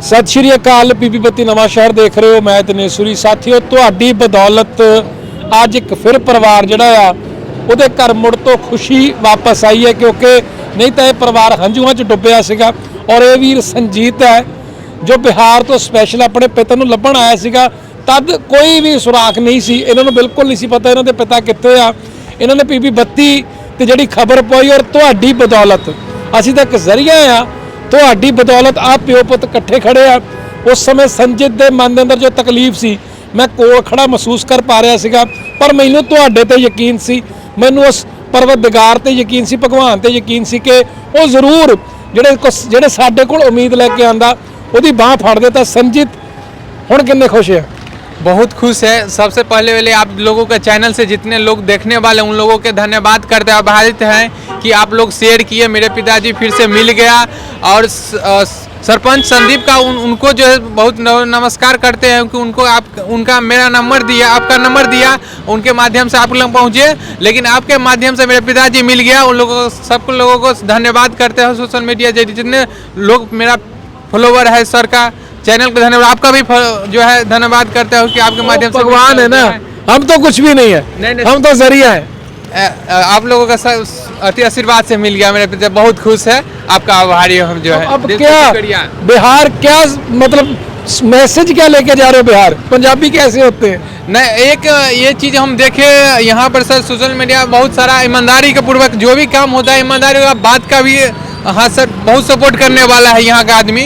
ਸਤਿ ਸ਼੍ਰੀ ਅਕਾਲ ਪੀਪੀ ਬੱਤੀ ਨਵਾਂ ਸ਼ਹਿਰ ਦੇਖ ਰਹੇ ਹੋ ਮੈਂ ਦਿਨੇਸ਼ੂਰੀ ਸਾਥੀਓ, ਤੁਹਾਡੀ ਬਦੌਲਤ ਅੱਜ ਇੱਕ ਫਿਰ ਪਰਿਵਾਰ ਜਿਹੜਾ ਆ, ਉਹਦੇ ਘਰ ਮੁੜ ਤੋਂ ਖੁਸ਼ੀ ਵਾਪਸ ਆਈ ਹੈ ਕਿਉਂਕਿ ਨਹੀਂ ਤਾਂ ਇਹ ਪਰਿਵਾਰ ਹੰਝੂਆਂ 'ਚ ਡੁੱਬਿਆ ਸੀਗਾ ਔਰ ਇਹ ਵੀਰ ਸੰਜੀਤ ਹੈ, ਜੋ ਬਿਹਾਰ ਤੋਂ ਸਪੈਸ਼ਲ ਆਪਣੇ ਪਿਤਾ ਨੂੰ ਲੱਭਣ ਆਇਆ ਸੀਗਾ। ਤਦ ਕੋਈ ਵੀ ਸੁਰਾਖ ਨਹੀਂ ਸੀ, ਇਹਨਾਂ ਨੂੰ ਬਿਲਕੁਲ ਨਹੀਂ ਸੀ ਪਤਾ ਇਹਨਾਂ ਦੇ ਪਿਤਾ ਕਿੱਥੇ ਆ। ਇਹਨਾਂ ਨੇ ਪੀਪੀ ਬੱਤੀ ਤੇ ਜਿਹੜੀ ਖਬਰ ਪਾਈ ਔਰ ਤੁਹਾਡੀ ਬਦੌਲਤ। ਅਸੀਂ ਤਾਂ ਇੱਕ ਜ਼ਰੀਆ ਆ ਤੁਹਾਡੀ ਬਦੌਲਤ ਆ ਪਿਓ ਪੁੱਤ ਇਕੱਠੇ ਖੜੇ ਆ ਉਸ ਸਮੇਂ ਸੰਜੀਤ ਦੇ ਮਨ ਦੇ ਅੰਦਰ ਜੋ ਤਕਲੀਫ ਸੀ ਮੈਂ ਕੋਲ ਖੜਾ ਮਹਿਸੂਸ ਕਰ ਪਾ ਰਿਹਾ ਸੀਗਾ ਪਰ ਮੈਨੂੰ ਤੁਹਾਡੇ ਤੇ ਯਕੀਨ ਸੀ ਮੈਨੂੰ ਉਸ ਪਰਵਤਦਗਾਰ ਤੇ ਯਕੀਨ ਸੀ ਭਗਵਾਨ ਤੇ ਯਕੀਨ ਸੀ ਕਿ ਉਹ ਜ਼ਰੂਰ ਜਿਹੜੇ ਕੁਛ- ਜਿਹੜੇ ਸਾਡੇ ਕੋਲ ਉਮੀਦ ਲੈ ਕੇ ਆਂਦਾ ਉਹਦੀ ਬਾਹ ਫੜ ਦੇ ਤਾਂ ਸੰਜੀਤ ਹੁਣ ਕਿੰਨੇ ਖੁਸ਼ ਆ बहुत खुश है सबसे पहले पहले आप लोगों के चैनल से जितने लोग देखने वाले हैं, उन लोगों के धन्यवाद करते हैं आभारित हैं कि आप लोग शेयर किए मेरे पिताजी फिर से मिल गया और सरपंच संदीप का उन, उनको जो है बहुत नमस्कार करते हैं कि उनको आप उनका मेरा नंबर दिया आपका नंबर दिया उनके माध्यम से आप लोग पहुँचे। लेकिन आपके माध्यम से मेरे पिताजी मिल गया उन लोगों को सब लोगों को धन्यवाद करते हैं सोशल मीडिया जितने लोग मेरा फॉलोवर है सर का चैनल को धन्यवाद आपका भी जो है धन्यवाद करते हो कि आपके माध्यम से भगवान है ना। हम तो कुछ भी नहीं है। नहीं, नहीं। हम तो ज़रिया है। अ, अ, आप लोगों का अति आशीर्वाद से मिल गया मेरे पिता बहुत खुश है। आपका आभारी हम जो है। अब क्या बिहार क्या मतलब मैसेज क्या लेके जा रहे हो बिहार? पंजाबी कैसे होते हैं? नहीं एक ये चीज़ हम देखे यहाँ पर सर सोशल मीडिया बहुत सारा ईमानदारी के पूर्वक जो भी काम होता है ईमानदारी का बात का भी हाँ सर बहुत सपोर्ट करने वाला है यहाँ का आदमी।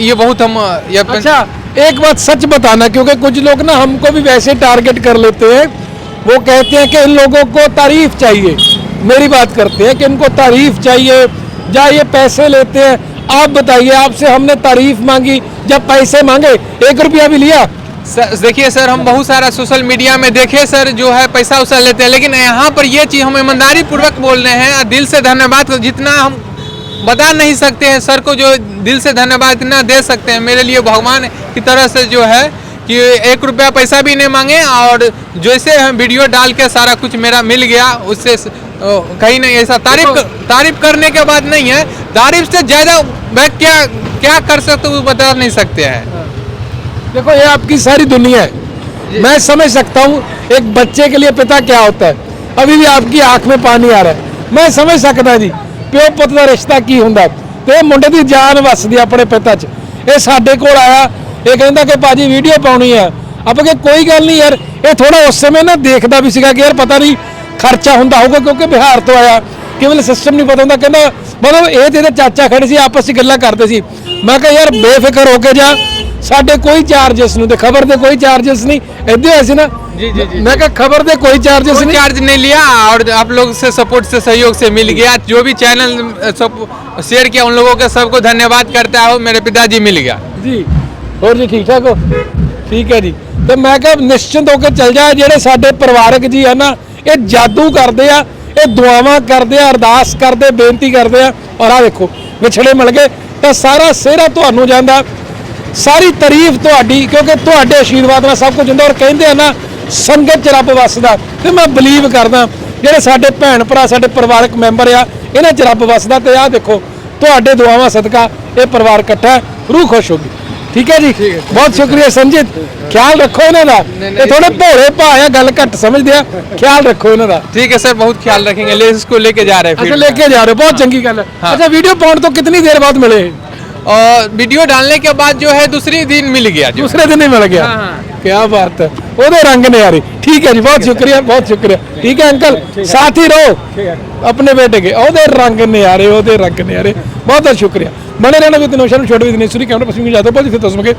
ये बहुत हम ये अच्छा एक बात सच बताना क्योंकि कुछ लोग ना हमको भी वैसे टारगेट कर लेते हैं। वो कहते हैं कि इन लोगों को तारीफ़ चाहिए। मेरी बात करते हैं कि इनको तारीफ़ चाहिए या ये पैसे लेते हैं। आप बताइए, आपसे हमने तारीफ़ मांगी, जब पैसे मांगे, एक रुपया भी लिया। देखिए सर, हम बहुत सारा सोशल मीडिया में देखे सर, जो है पैसा उसा लेते हैं, लेकिन यहाँ पर ये चीज़ हम ईमानदारी पूर्वक बोल रहे हैं, दिल से धन्यवाद जितना हम बता नहीं सकते हैं, सर को जो दिल से धन्यवाद इतना दे सकते हैं, मेरे लिए भगवान की तरह से जो है कि एक रुपया पैसा भी नहीं मांगे, और जैसे हम वीडियो डाल के सारा कुछ मेरा मिल गया, उससे स- अ, कहीं नहीं ऐसा तारीफ तारीफ करने के बाद नहीं है तारीफ से ज़्यादा मैं क्या क्या कर सकते वो बता नहीं सकते हैं देखो ये आपकी सारी दुनिया है मैं समझ सकता हूँ एक बच्चे के लिए पिता क्या होता है अभी भी आपकी आंख में पानी आ रहा है मैं समझ ਸਕਦਾ ਜੀ ਪਿਓ ਪੁੱਤ ਦਾ ਰਿਸ਼ਤਾ ਕੀ ਹੁੰਦਾ ਤੇ ਇਹ ਮੁੰਡੇ ਦੀ ਜਾਨ ਵਸਦੀ ਆ ਆਪਣੇ ਪਿਤਾ 'ਚ ਇਹ ਸਾਡੇ ਕੋਲ ਆਇਆ ਇਹ ਕਹਿੰਦਾ ਕਿ ਭਾਜੀ ਵੀਡੀਓ ਪਾਉਣੀ ਆ ਆਪਾਂ ਕਿ ਕੋਈ ਗੱਲ ਨਹੀਂ ਯਾਰ ਇਹ ਥੋੜਾ ਉਸ ਸਮੇਂ ਨਾ ਦੇਖਦਾ ਵੀ ਸੀਗਾ ਕਿ ਯਾਰ ਪਤਾ ਨਹੀਂ ਖਰਚਾ ਹੁੰਦਾ ਹੋਊਗਾ ਕਿਉਂਕਿ ਬਿਹਾਰ ਤੋਂ ਆਇਆ ਕਿਵੇਂ ਸਿਸਟਮ ਨਹੀਂ ਪਤਾ ਹੁੰਦਾ ਕਹਿੰਦਾ ਮਤਲਬ ਇਹ ਤੇ ਇਹਦੇ ਚਾਚਾ ਖੜੇ ਸੀ ਆਪਸ ਵਿੱਚ ਗੱਲਾਂ ਕਰਦੇ ਸੀ ਮੈਂ ਕਿਹਾ ਯਾਰ ਬੇਫਿਕਰ ਹੋ ਕੇ ਜਾ ਸਾਡੇ ਕੋਈ ਚਾਰजेस ਨੂੰ ਤੇ ਖਬਰ ਦੇ ਕੋਈ ਚਾਰजेस नहीं ऐसे ऐसे ना जी जी जी मैं क्या खबर दे कोई चार्जेस नहीं चार्ज नहीं लिया और आप लोग से सपोर्ट से सहयोग से मिल गया जो भी चैनल सब शेयर किया उन लोगों के सबको धन्यवाद करता हूँ मेरे पिताजी मिल गया जी और जी ठीक ठाक हो ठीक है जी तो मैं क्या निश्चिंत होकर चल जाए जेडे साडे परिवारक जी है ना ਇਹ ਜਾਦੂ ਕਰਦੇ ਆ, ਇਹ ਦੁਆਵਾਂ ਕਰਦੇ ਆ, ਅਰਦਾਸ ਕਰਦੇ, ਬੇਨਤੀ ਕਰਦੇ ਆ। ਔਰ ਆ ਦੇਖੋ ਵਿਛੜੇ ਮਿਲ ਗਏ, ਤਾਂ ਸਾਰਾ ਸਿਹਰਾ ਤੁਹਾਨੂੰ ਜਾਂਦਾ, ਸਾਰੀ ਤਾਰੀਫ ਤੁਹਾਡੀ, ਕਿਉਂਕਿ ਤੁਹਾਡੇ ਆਸ਼ੀਰਵਾਦ ਨਾਲ ਸਭ ਕੁਝ ਹੁੰਦਾ, ਔਰ ਕਹਿੰਦੇ ਆ ਨਾ, ਸੰਗਤ ਚ ਰੱਬ ਵੱਸਦਾ। ਤੇ ਮੈਂ ਬਲੀਵ ਕਰਦਾ, ਜਿਹੜੇ ਸਾਡੇ ਭੈਣ ਭਰਾ, ਸਾਡੇ ਪਰਿਵਾਰਕ ਮੈਂਬਰ ਆ, ਇਹਨਾਂ ਚ ਰੱਬ ਵੱਸਦਾ, ਤੇ ਆਹ ਦੇਖੋ, ਤੁਹਾਡੇ ਦੁਆਵਾਂ ਸਦਕਾ ਇਹ ਪਰਿਵਾਰ ਇਕੱਠਾ ਰੂਹ ਖੁਸ਼ ਹੋ ਗਈ। ਠੀਕ ਹੈ ਜੀ ਬਹੁਤ ਸ਼ੁਕਰੀਆ ਸੰਜੀਤ ਖਿਆਲ ਰੱਖੋ ਇਹਨਾਂ ਦਾ ਇਹ ਥੋੜੇ ਭੋਲੇ ਭਾਅ ਆ ਗੱਲ ਘੱਟ ਸਮਝਦੇ ਆ ਖਿਆਲ ਰੱਖੋ ਇਹਨਾਂ ਦਾ ठीक है सर बहुत ख्याल रखेंगे ले इसको लेके जा रहे हैं ਅੱਛਾ फिर ਲੈ ਕੇ ਜਾ ਰਹੇ ਹੋ, ਬਹੁਤ ਚੰਗੀ ਗੱਲ ਹੈ ਹਾਂ। ਅੱਛਾ ਵੀਡੀਓ ਪਾਉਣ ਤੋਂ ਕਿੰਨੀ ਦੇਰ ਬਾਅਦ ਮਿਲੇ और वीडियो डालने के बाद जो है दूसरी दिन मिल गया जो ਦੂਸਰੇ ਦਿਨ ਹੀ ਮਿਲ ਗਿਆ ਹਾਂ, ਹਾਂ। ਕੀ ਬਾਤ ਹੈ। ਉਹਦੇ ਰੰਗ ਨੇ ਯਾਰੀ। ਠੀਕ ਹੈ ਜੀ ਬਹੁਤ ਸ਼ੁਕਰੀਆ ਬਹੁਤ ਸ਼ੁਕਰੀਆ। ਠੀਕ ਹੈ। ਅੰਕਲ? ਸਾਥ ਹੀ। ਰਹੋ। ਆਪਣੇ ਬੇਟੇ ਕੇ। ਉਹਦੇ ਰੰਗ ਨੇ ਯਾਰੇ ਉਹਦੇ ਰੰਗ ਨੇ ਯਾਰੇ। ਬਹੁਤ ਬਹੁਤ ਸ਼ੁਕਰੀਆ। ਬਣੇ ਰਹਿਣਾ ਵੀ ਤਨੋਸ਼ਾ ਨੂੰ ਛੋੜ ਵੀ ਦਿਨੇ ਸੂਰੀ ਕੈਮਰਾ ਪਸੰਦ ਜਾਦੋ ਬਹੁਤ ਫਿਰ ਤਸਮਕੇ